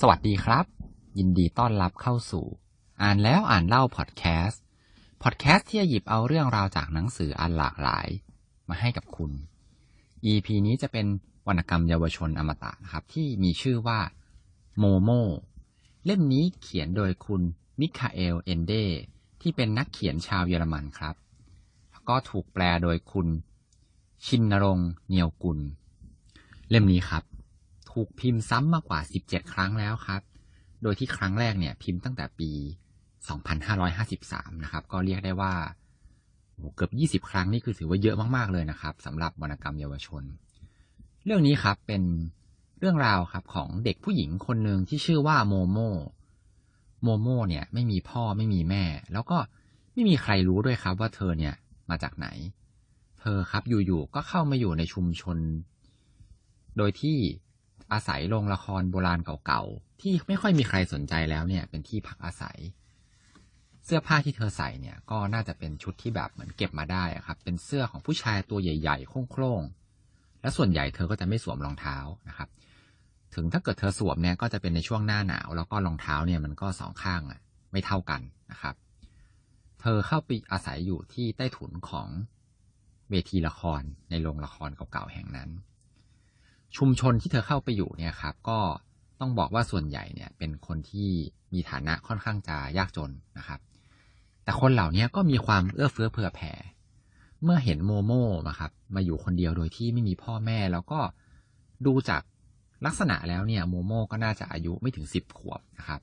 สวัสดีครับ ยินดีต้อนรับเข้าสู่ อ่านแล้วอ่านเล่าพอดแคสต์พอดแคสต์ที่จะหยิบเอาเรื่องราวจากหนังสืออันหลากหลาย มาให้กับคุณ EP นี้จะเป็นวรรณกรรมเยาวชนอมตะนะครับ ที่มีชื่อว่าโมโมเล่มนี้เขียนโดยคุณมิคาเอลเอนเดที่เป็นนักเขียนชาวเยอรมันครับ แล้วก็ถูกแปลโดยคุณชินนรงเนียวกุล เล่มนี้ครับ ถูกพิมพ์ซ้ำมากกว่า 17 ครั้งแล้วครับ โดยที่ครั้งแรกเนี่ยพิมพ์ตั้งแต่ปี 2553 นะครับ ก็เรียกได้ว่าเกือบ 20 ครั้งนี่คือถือว่าเยอะมากๆเลยนะครับสำหรับวรรณกรรมเยาวชน เรื่องนี้ครับเป็นเรื่องราวครับของเด็กผู้หญิงคนหนึ่งที่ชื่อว่าโมโม โมโมเนี่ยไม่มีพ่อไม่มีแม่ แล้วก็ไม่มีใครรู้ด้วยครับว่าเธอเนี่ยมาจากไหน เธอครับอยู่ๆก็เข้ามาอยู่ในชุมชน โดยที่ อาศัยโรงละครโบราณเก่าๆ ที่ไม่ค่อยมีใครสนใจแล้วเนี่ย เป็นที่พักอาศัย เสื้อผ้าที่เธอใส่เนี่ย ก็น่าจะเป็นชุดที่แบบเหมือนเก็บมาได้อะครับ เป็นเสื้อของผู้ชายตัวใหญ่ๆ โคร่งๆ และส่วนใหญ่เธอก็จะไม่สวมรองเท้านะครับ ถึงถ้าเกิดเธอสวมเนี่ย ก็จะเป็นในช่วงหน้าหนาว แล้วก็รองเท้าเนี่ยมันก็สองข้างอะ ไม่เท่ากันนะครับ เธอเข้าไปอาศัยอยู่ที่ใต้ถุนของเวทีละครในโรงละครเก่าๆแห่งนั้น ชุมชนที่เธอเข้าไปอยู่เนี่ยครับ ก็ต้องบอกว่าส่วนใหญ่เนี่ย เป็นคนที่มีฐานะค่อนข้างจะยากจนนะครับ แต่คนเหล่านี้ก็มีความเอื้อเฟื้อเผื่อแผ่ เมื่อเห็นโมโม่นะครับ มาอยู่คนเดียวโดยที่ไม่มีพ่อแม่แล้วก็ดูจากลักษณะแล้วเนี่ยโมโม่ก็น่าจะอายุไม่ถึงสิบขวบนะครับ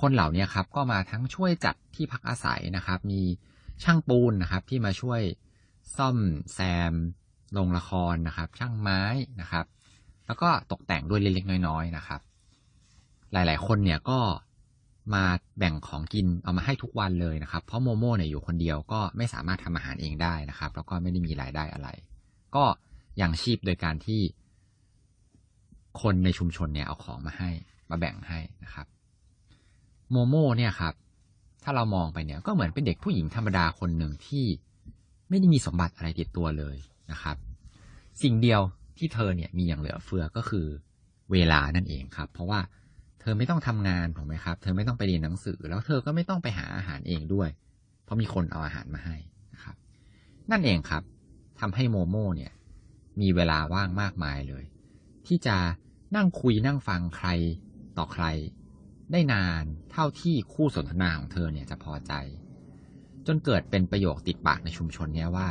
คนเหล่านี้ครับก็มาทั้งช่วยจัดที่พักอาศัยนะครับ มีช่างปูนนะครับ ที่มาช่วยซ่อมแซมโรงละครนะครับ ช่างไม้นะครับ แล้วก็ตกแต่งด้วยเล็กๆน้อยๆนะครับ หลายๆ คนเนี่ยก็มาแบ่งของกินเอามาให้ทุกวันเลยนะครับ เพราะโมโม่เนี่ยอยู่คนเดียวก็ไม่สามารถทำอาหารเองได้นะครับ แล้วก็ไม่ได้มีรายได้อะไร ก็ยังชีพโดยการที่ คนในชุมชนเนี่ยเอาของมาให้มาแบ่งให้นะครับ โมโม่เนี่ยครับ ถ้าเรามองไปเนี่ยก็เหมือนเป็นเด็กผู้หญิงธรรมดาคนหนึ่งที่ไม่ได้มีสมบัติอะไรติดตัวเลยนะครับ สิ่งเดียว ที่เธอเนี่ยมีอย่างเหลือเฟือก็คือเวลานั่นเองครับ เพราะว่าเธอไม่ต้องทำงานถูกไหมครับ เธอไม่ต้องไปเรียนหนังสือ แล้วเธอก็ไม่ต้องไปหาอาหารเองด้วย เพราะมีคนเอาอาหารมาให้นะครับ นั่นเองครับทำให้โมโม่เนี่ย มีเวลาว่างมากมายเลย ที่จะนั่งคุยนั่งฟังใครต่อใคร ได้นานเท่าที่คู่สนทนาของเธอเนี่ยจะพอใจ จนเกิดเป็นประโยคติดปากในชุมชนเนี่ยว่า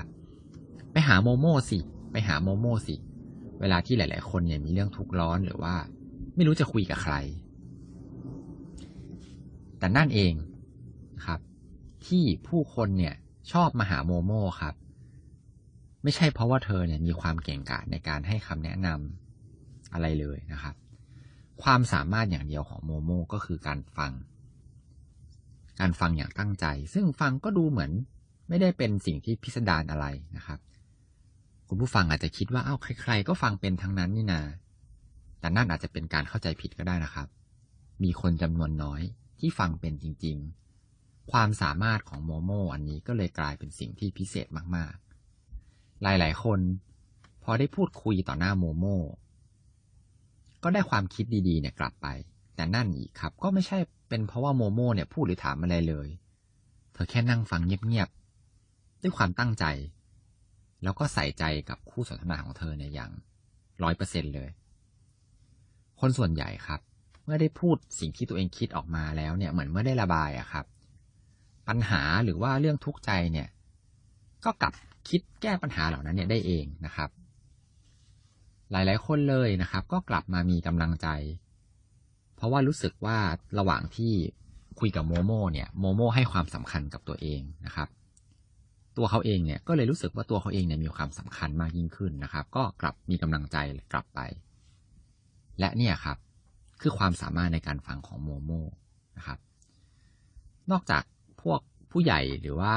ไปหาโมโม่สิ ไปหาโมโม่สิ เวลาที่หลาย ๆ คนเนี่ยมีเรื่องทุกข์ร้อนหรือว่า ไม่รู้จะคุยกับใคร แต่นั่นเองครับ ที่ผู้คนเนี่ยชอบมาหาโมโม่ครับ ไม่ใช่เพราะว่าเธอเนี่ยมีความเก่งกาจในการให้คำแนะนำอะไรเลยนะครับ ความสามารถอย่างเดียวของโมโม่ก็คือการฟัง การฟังอย่างตั้งใจ ซึ่งฟังก็ดูเหมือนไม่ได้เป็นสิ่งที่พิสดารอะไรนะครับ คุณผู้ฟังอาจจะคิดว่าอ้าวใคร ๆ ก็ฟังเป็นทั้งนั้นนี่นา แต่นั่นอาจจะเป็นการเข้าใจผิดก็ได้นะครับ มีคนจำนวนน้อยที่ฟังเป็นจริง ๆ ความสามารถของโมโมอันนี้ก็เลยกลายเป็นสิ่งที่พิเศษมากๆ หลายๆ คน พอได้พูดคุยต่อหน้าโมโมก็ได้ความคิดดีๆเนี่ยกลับไป แต่นั่นอีกครับ ก็ไม่ใช่เป็นเพราะว่าโมโมเนี่ยพูดหรือถามอะไรเลย เธอแค่นั่งฟังเงียบๆด้วยความตั้งใจ แล้วก็ใส่ใจกับคู่สนทนาของเธอเนี่ยอย่างร้อยเปอร์เซ็นเลย คนส่วนใหญ่ครับ เมื่อได้พูดสิ่งที่ตัวเองคิดออกมาแล้วเนี่ยเหมือนเมื่อได้ระบายอะครับ ปัญหาหรือว่าเรื่องทุกข์ใจเนี่ย ก็กลับคิดแก้ปัญหาเหล่านั้นเนี่ยได้เองนะครับ หลายๆ คนเลยนะครับ ก็กลับมามีกำลังใจ เพราะว่ารู้สึกว่าระหว่างที่คุยกับโมโม่เนี่ยโมโม่ให้ความสำคัญกับตัวเองนะครับ ตัวเขาเองเนี่ยก็เลยรู้สึกว่าตัวเขาเองเนี่ยมีความสำคัญมากยิ่งขึ้นนะครับ ก็กลับมีกำลังใจกลับไป และเนี่ยครับ คือความสามารถในการฟังของโมโม่นะครับ นอกจากพวกผู้ใหญ่หรือว่า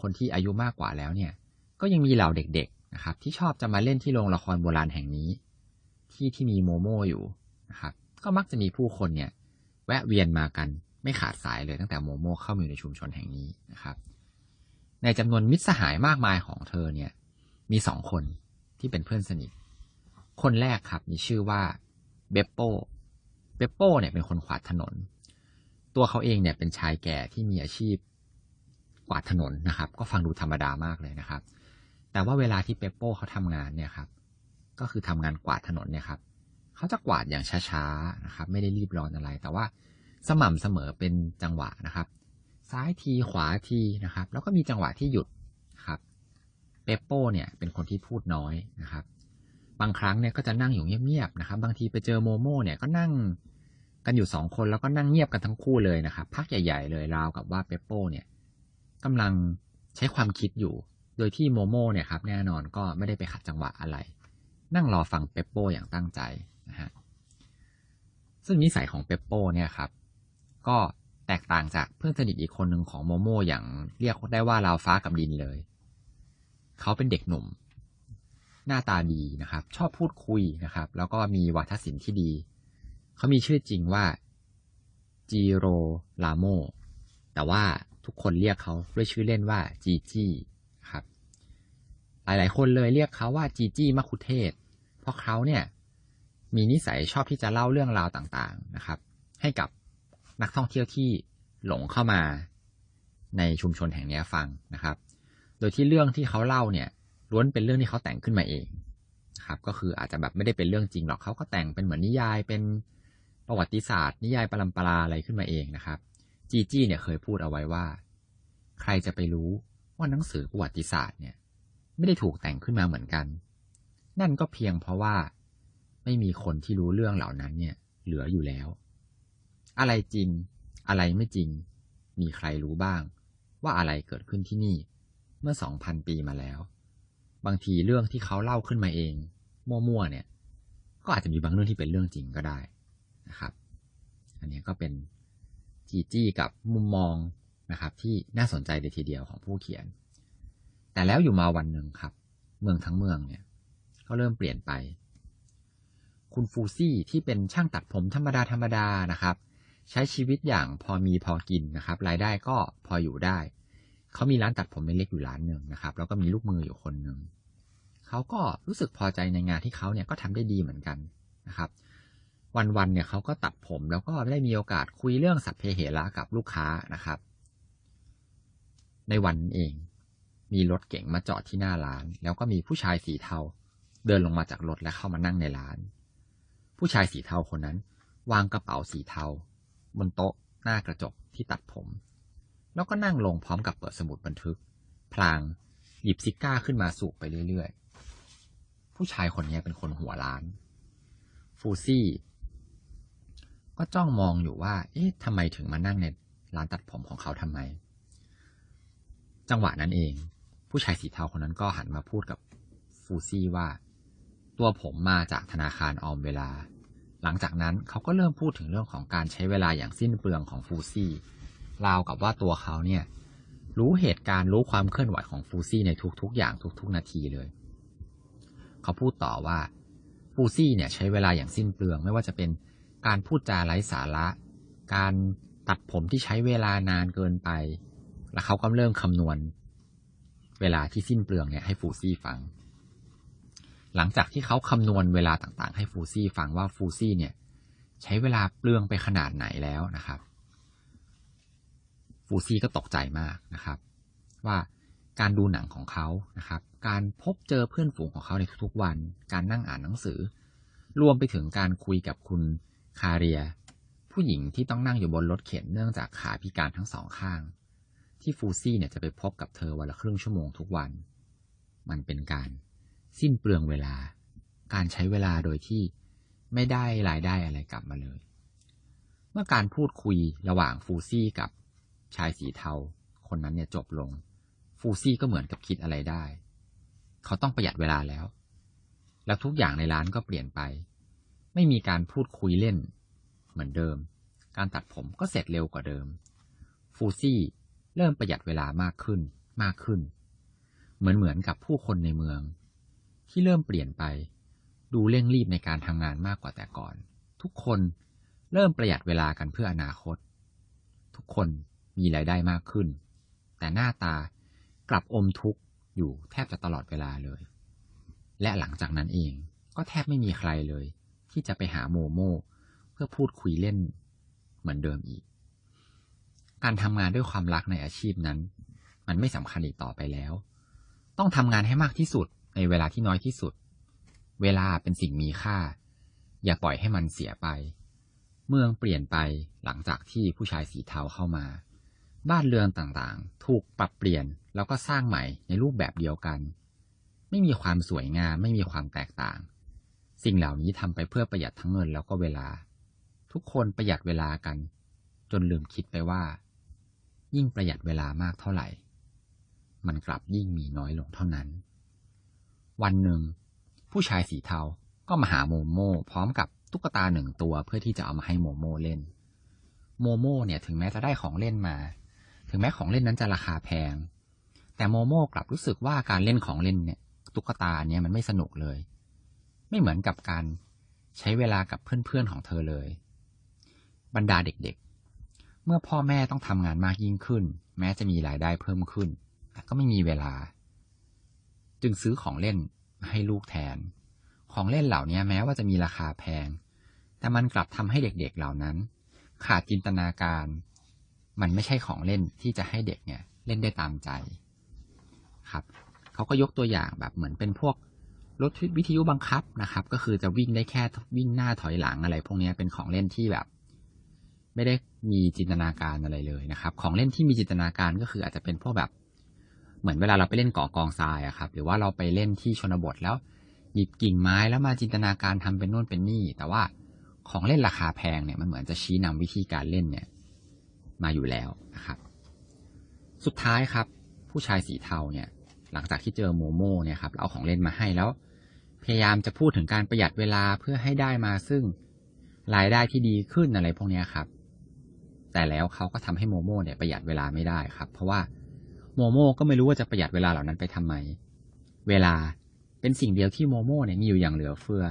คนที่อายุมากกว่าแล้วเนี่ย ก็ยังมีเหล่าเด็กๆนะครับ ที่ชอบจะมาเล่นที่โรงละครโบราณแห่งนี้ ที่ที่มีโมโม่อยู่นะครับ ก็มักจะมีผู้คนเนี่ย แวะเวียนมากันไม่ขาดสายเลยตั้งแต่โมโม่เข้ามาอยู่ในชุมชนแห่งนี้นะครับ ในจำนวนมิตรสหายมากมายของเธอเนี่ย มีสองคนที่เป็นเพื่อนสนิท คนแรกครับ มีชื่อว่าเบปโปเปปโป้เนี่ยเป็นคนขวาดถนน ตัวเขาเองเนี่ยเป็นชายแก่ที่มีอาชีพกวาดถนนนะครับ ก็ฟังดูธรรมดามากเลยนะครับ แต่ว่าเวลาที่เปปโป้เขาทำงานเนี่ยครับ ก็คือทำงานกวาดถนนเนี่ยครับ เขาจะกวาดอย่างช้าๆนะครับ ไม่ได้รีบร้อนอะไร แต่ว่าสม่ำเสมอเป็นจังหวะนะครับ ซ้ายทีขวาทีนะครับ แล้วก็มีจังหวะที่หยุดครับเปปโป้เนี่ยเป็นคนที่พูดน้อยนะครับ บางครั้งเนี่ยก็จะนั่งอยู่เงียบๆนะครับ บางทีไปเจอโมโม่เนี่ยก็นั่งกันอยู่สองคนแล้วก็นั่งเงียบกันทั้งคู่เลยนะครับ พักใหญ่ๆเลยราวกับว่าเปปโป้เนี่ยกำลังใช้ความคิดอยู่ โดยที่โมโม่เนี่ยครับแน่นอนก็ไม่ได้ไปขัดจังหวะอะไร นั่งรอฟังเปปโป้อย่างตั้งใจนะฮะซึ่งนิสัยของเปปโป้เนี่ยครับ ก็ แตกต่างจากเพื่อนสนิทอีกคนหนึ่งของโมโมอย่างเรียกได้ว่าลาวฟ้ากับดินเลย เขาเป็นเด็กหนุ่ม หน้าตาดีนะครับ ชอบพูดคุยนะครับ แล้วก็มีวัฒศิลป์ที่ดี เขามีชื่อจริงว่าจีโรลาโม แต่ว่าทุกคนเรียกเขาด้วยชื่อเล่นว่าจีจี้ครับ หลายๆ คนเลยเรียกเขาว่าจีจี้มัคคุเทศ เพราะเขาเนี่ยมีนิสัยชอบที่จะเล่าเรื่องราวต่างๆนะครับ ให้กับ นักท่องเที่ยวที่หลงเข้ามาในชุมชนแห่งนี้ฟังนะครับ โดยที่เรื่องที่เขาเล่าเนี่ยล้วนเป็นเรื่องที่เขาแต่งขึ้นมาเองครับก็คืออาจจะแบบไม่ได้เป็นเรื่องจริงหรอกเขาก็แต่งเป็นเหมือนนิยายเป็นประวัติศาสตร์ นิยายปรัมปราอะไรขึ้นมาเองนะครับจีจี้เนี่ยเคยพูดเอาไว้ว่า ใครจะไปรู้ว่าหนังสือประวัติศาสตร์เนี่ย ไม่ได้ถูกแต่งขึ้นมาเหมือนกัน นั่นก็เพียงเพราะว่าไม่มีคนที่รู้เรื่องเหล่านั้นเนี่ย เหลืออยู่แล้ว อะไรจริง อะไรไม่จริง มีใครรู้บ้าง ว่าอะไรเกิดขึ้นที่นี่เมื่อสองพันปีมาแล้ว บางทีเรื่องที่เขาเล่าขึ้นมาเอง มั่วๆเนี่ย ก็อาจจะมีบางเรื่องที่เป็นเรื่องจริงก็ได้นะครับ อันนี้ก็เป็นจีจี้กับมุมมองนะครับ ที่น่าสนใจเลยทีเดียวของผู้เขียน แต่แล้วอยู่มาวันหนึ่งครับ เมืองทั้งเมืองเนี่ย ก็เริ่มเปลี่ยนไป คุณฟูซี่ที่เป็นช่างตัดผมธรรมดาธรรมดานะครับ ใช้ชีวิตอย่างพอมีพอกินนะครับ รายได้ก็พออยู่ได้ เขามีร้านตัดผมเล็กๆอยู่ร้านหนึ่งนะครับ แล้วก็มีลูกมืออยู่คนหนึ่งเขาก็รู้สึกพอใจในงานที่เขาเนี่ยก็ทำได้ดีเหมือนกันนะครับ วันๆเนี่ยเขาก็ตัดผมแล้วก็ได้มีโอกาสคุยเรื่องสัพเพเหระกับลูกค้านะครับ ในวันเอง มีรถเก๋งมาจอดที่หน้าร้าน แล้วก็มีผู้ชายสีเทาเดินลงมาจากรถและเข้ามานั่งในร้าน ผู้ชายสีเทาคนนั้น วางกระเป๋าสีเทา บนโต๊ะหน้ากระจกที่ตัดผม แล้วก็นั่งลงพร้อมกับเปิดสมุดบันทึก พลางหยิบซิก้าขึ้นมาสูบไปเรื่อยๆ ผู้ชายคนนี้เป็นคนหัวล้าน ฟูซี่ ก็จ้องมองอยู่ว่า เอ๊ะทำไมถึงมานั่งในร้านตัดผมของเขาทำไม จังหวะนั้นเอง ผู้ชายสีเทาคนนั้นก็หันมาพูดกับฟูซี่ว่า ตัวผมมาจากธนาคารออมเวลา หลังจากนั้นเขาก็เริ่มพูดถึงเรื่องของการใช้เวลาอย่างสิ้นเปลืองของฟูซี่ราวกับว่าตัวเขาเนี่ยรู้เหตุการณ์รู้ความเคลื่อนไหวของฟูซี่ในทุกๆ อย่างทุกๆ นาทีเลย เขาพูดต่อว่าฟูซี่เนี่ยใช้เวลาอย่างสิ้นเปลืองไม่ว่าจะเป็นการพูดจาไร้สาระ การตัดผมที่ใช้เวลานานเกินไป แล้วเขาก็เริ่มคำนวณ เวลาที่สิ้นเปลืองเนี่ยให้ฟูซี่ฟัง หลังจากที่เขาคำนวณเวลาต่างๆ ให้ฟูซี่ฟังว่าฟูซี่เนี่ยใช้เวลาเปลืองไปขนาดไหนแล้วนะครับ ฟูซี่ก็ตกใจมากนะครับ ว่าการดูหนังของเขานะครับ การพบเจอเพื่อนฝูงของเขาในทุกๆวัน การนั่งอ่านหนังสือ รวมไปถึงการคุยกับคุณคาเรีย ผู้หญิงที่ต้องนั่งอยู่บนรถเข็นเนื่องจากขาพิการทั้งสองข้าง ที่ฟูซี่เนี่ยจะไปพบกับเธอวันละครึ่งชั่วโมงทุกวัน มันเป็นการ สิ้นเปลืองเวลา การใช้เวลาโดยที่ไม่ได้รายได้อะไรกลับมาเลย เมื่อการพูดคุยระหว่างฟูซี่กับชายสีเทา คนนั้นเนี่ยจบลง ฟูซี่ก็เหมือนกับคิดอะไรได้ เขาต้องประหยัดเวลาแล้ว แล้วทุกอย่างในร้านก็เปลี่ยนไป ไม่มีการพูดคุยเล่น เหมือนเดิม การตัดผมก็เสร็จเร็วกว่าเดิม ฟูซี่เริ่มประหยัดเวลามากขึ้นมากขึ้น เหมือนเหมือนกับผู้คนในเมือง ที่เริ่มเปลี่ยนไป ดูเร่งรีบในการทำงานมากกว่าแต่ก่อน ทุกคนเริ่มประหยัดเวลากันเพื่ออนาคต ทุกคนมีรายได้มากขึ้น แต่หน้าตากลับอมทุกข์อยู่แทบจะตลอดเวลาเลย และหลังจากนั้นเองก็แทบไม่มีใครเลย ที่จะไปหาโมโมเพื่อพูดคุยเล่นเหมือนเดิมอีก การทำงานด้วยความรักในอาชีพนั้น มันไม่สำคัญอีกต่อไปแล้ว ต้องทำงานให้มากที่สุด ในเวลาที่น้อยที่สุด เวลาเป็นสิ่งมีค่า อย่าปล่อยให้มันเสียไป เมืองเปลี่ยนไปหลังจากที่ผู้ชายสีเทาเข้ามา บ้านเรือนต่างๆ ถูกปรับเปลี่ยนแล้วก็สร้างใหม่ในรูปแบบเดียวกัน ไม่มีความสวยงามไม่มีความแตกต่าง สิ่งเหล่านี้ทำไปเพื่อประหยัดทั้งเงินแล้วก็เวลา ทุกคนประหยัดเวลากัน จนลืมคิดไปว่า ยิ่งประหยัดเวลามากเท่าไหร่ มันกลับยิ่งมีน้อยลงเท่านั้น วันหนึ่ง ผู้ชายสีเทาก็มาหาโมโม่พร้อมกับตุ๊กตาหนึ่งตัวเพื่อที่จะเอามาให้โมโม่เล่น โมโม่เนี่ยถึงแม้จะได้ของเล่นมา ถึงแม้ของเล่นนั้นจะราคาแพง แต่โมโม่กลับรู้สึกว่าการเล่นของเล่นเนี่ยตุ๊กตาเนี่ยมันไม่สนุกเลย ไม่เหมือนกับการใช้เวลากับเพื่อนๆของเธอเลย บรรดาเด็กๆ เมื่อพ่อแม่ต้องทำงานมากยิ่งขึ้น แม้จะมีรายได้เพิ่มขึ้น แต่ก็ไม่มีเวลา จึงซื้อของเล่นให้ลูกแทน ของเล่นเหล่านี้แม้ว่าจะมีราคาแพง แต่มันกลับทำให้เด็กๆเหล่านั้น ขาดจินตนาการ มันไม่ใช่ของเล่นที่จะให้เด็กเนี่ย เล่นได้ตามใจ ครับเขาก็ยกตัวอย่างแบบเหมือนเป็นพวกรถวิทยุบังคับนะครับ ก็คือจะวิ่งได้แค่วิ่งหน้าถอยหลังอะไร พวกนี้เป็นของเล่นที่แบบ ไม่ได้มีจินตนาการอะไรเลยนะครับ ของเล่นที่มีจินตนาการก็คืออาจจะเป็นพวกแบบ เหมือนเวลาเราไปเล่นเกาะกองทรายอะครับ หรือว่าเราไปเล่นที่ชนบทแล้ว หยิบกิ่งไม้แล้วมาจินตนาการทำเป็นนู่นเป็นนี่ แต่ว่าของเล่นราคาแพงเนี่ยมันเหมือนจะชี้นำวิธีการเล่นเนี่ยมาอยู่แล้วนะครับ สุดท้ายครับ ผู้ชายสีเทาเนี่ยหลังจากที่เจอโมโม่เนี่ยครับเอาของเล่นมาให้แล้ว พยายามจะพูดถึงการประหยัดเวลาเพื่อให้ได้มาซึ่งรายได้ที่ดีขึ้นอะไรพวกนี้ครับ แต่แล้วเขาก็ทำให้โมโม่เนี่ยประหยัดเวลาไม่ได้ครับ เพราะว่า โมโม่ก็ไม่รู้ว่าจะประหยัดเวลาเหล่านั้นไปทำไม เวลาเป็นสิ่งเดียวที่โมโม่เนี่ยมีอยู่อย่างเหลือเฟือ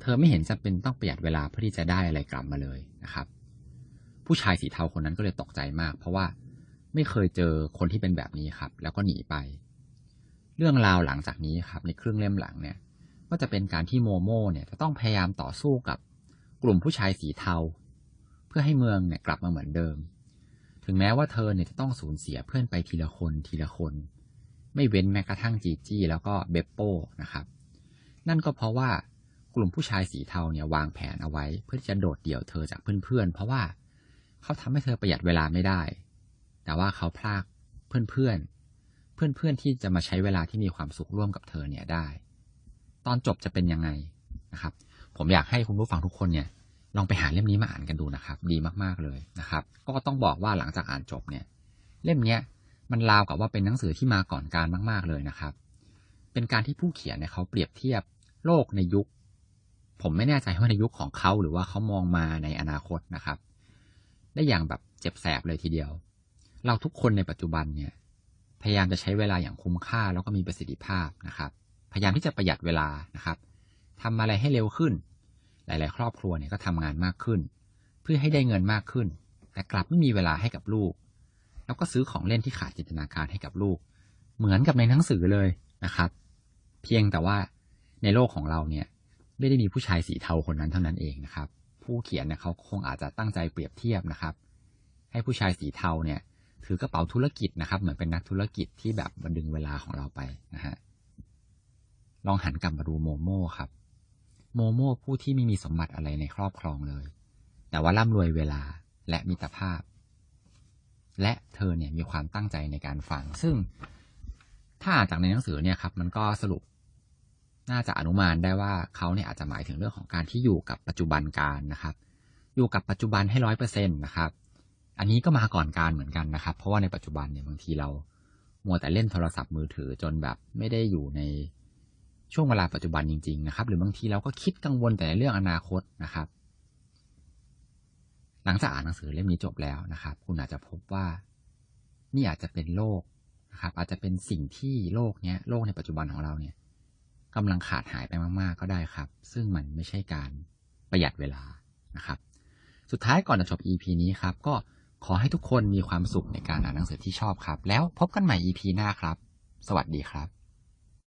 เธอไม่เห็นจะเป็นต้องประหยัดเวลาเพื่อที่จะได้อะไรกลับมาเลยนะครับ ผู้ชายสีเทาคนนั้นก็เลยตกใจมาก เพราะว่าไม่เคยเจอคนที่เป็นแบบนี้ครับ แล้วก็หนีไป เรื่องราวหลังจากนี้ครับ ในครึ่งเล่มหลังเนี่ย ก็จะเป็นการที่โมโม่เนี่ยจะต้องพยายามต่อสู้กับกลุ่มผู้ชายสีเทา เพื่อให้เมืองเนี่ยกลับมาเหมือนเดิม ถึงแม้ว่าเธอเนี่ยจะต้องสูญเสียเพื่อนไปทีละคนทีละคน ไม่เว้นแม้กระทั่งจีจี้แล้วก็เบปโป้นะครับ นั่นก็เพราะว่ากลุ่มผู้ชายสีเทาเนี่ยวางแผนเอาไว้ เพื่อที่จะโดดเดี่ยวเธอจากเพื่อนๆ เพราะว่าเขาทำให้เธอประหยัดเวลาไม่ได้ แต่ว่าเขาพลากเพื่อนๆ เพื่อนๆ ที่จะมาใช้เวลาที่มีความสุขร่วมกับเธอเนี่ยได้ ตอนจบจะเป็นยังไงนะครับ ผมอยากให้คุณผู้ฟังทุกคนเนี่ย ลองไปหาเล่มนี้มาอ่านกันดูนะครับ ดีมากๆเลยนะครับ ก็ต้องบอกว่าหลังจากอ่านจบเนี่ย เล่มเนี้ยมันราวกับว่าเป็นหนังสือที่มาก่อนการมาก ๆเลยนะครับ เป็นการที่ผู้เขียนเนี่ยเขาเปรียบเทียบโลกในยุค ผมไม่แน่ใจว่าในยุคของเขาหรือว่าเขามองมาในอนาคตนะครับ ได้อย่างแบบเจ็บแสบเลยทีเดียว เราทุกคนในปัจจุบันเนี่ย พยายามจะใช้เวลาอย่างคุ้มค่าแล้วก็มีประสิทธิภาพนะครับ พยายามที่จะประหยัดเวลานะครับทำอะไรให้เร็วขึ้น หลาย ๆ ครอบครัวเนี่ยก็ทำงานมากขึ้น เพื่อให้ได้เงินมากขึ้น แต่กลับไม่มีเวลาให้กับลูก แล้วก็ซื้อของเล่นที่ขาดจินตนาการให้กับลูก เหมือนกับในหนังสือเลยนะครับ เพียงแต่ว่าในโลกของเราเนี่ยไม่ได้มีผู้ชายสีเทาคนนั้นเท่านั้นเองนะครับ ผู้เขียนเนี่ยเขาคงอาจจะตั้งใจเปรียบเทียบนะครับ ให้ผู้ชายสีเทาเนี่ยถือกระเป๋าธุรกิจนะครับ เหมือนเป็นนักธุรกิจที่แบบมาดึงเวลาของเราไปนะฮะลองหันกลับมาดูโมโม่ครับ โมโม่ผู้ที่ไม่มีสมบัติอะไรในครอบครองเลย แต่ว่าร่ำรวยเวลาและมิตรภาพ และเธอเนี่ยมีความตั้งใจในการฟัง ซึ่งถ้าอ่านจากในหนังสือเนี่ยครับ มันก็สรุป น่าจะอนุมานได้ว่าเขาเนี่ยอาจจะหมายถึงเรื่องของการที่อยู่กับปัจจุบันการนะครับ อยู่กับปัจจุบันให้ร้อยเปอร์เซ็นต์นะครับ อันนี้ก็มาก่อนการเหมือนกันนะครับ เพราะว่าในปัจจุบันเนี่ยบางทีเรา มัวแต่เล่นโทรศัพท์มือถือจนแบบไม่ได้อยู่ใน ช่วงเวลาปัจจุบันจริง ๆ นะครับ หรือบางทีเราก็คิดกังวลแต่เรื่องอนาคตนะครับ หลังจากอ่านหนังสือเล่มนี้จบแล้วนะครับ คุณอาจจะพบว่านี่อาจจะเป็นโลกนะครับ อาจจะเป็นสิ่งที่โลกเนี้ยโลกในปัจจุบันของเราเนี่ยกำลังขาดหายไปมาก ๆ ก็ได้ครับ ซึ่งมันไม่ใช่การประหยัดเวลานะครับ สุดท้ายก่อนจะจบ EP นี้ครับ ก็ขอให้ทุกคนมีความสุขในการอ่านหนังสือที่ชอบครับ แล้วพบกันใหม่ EP หน้าครับ สวัสดีครับ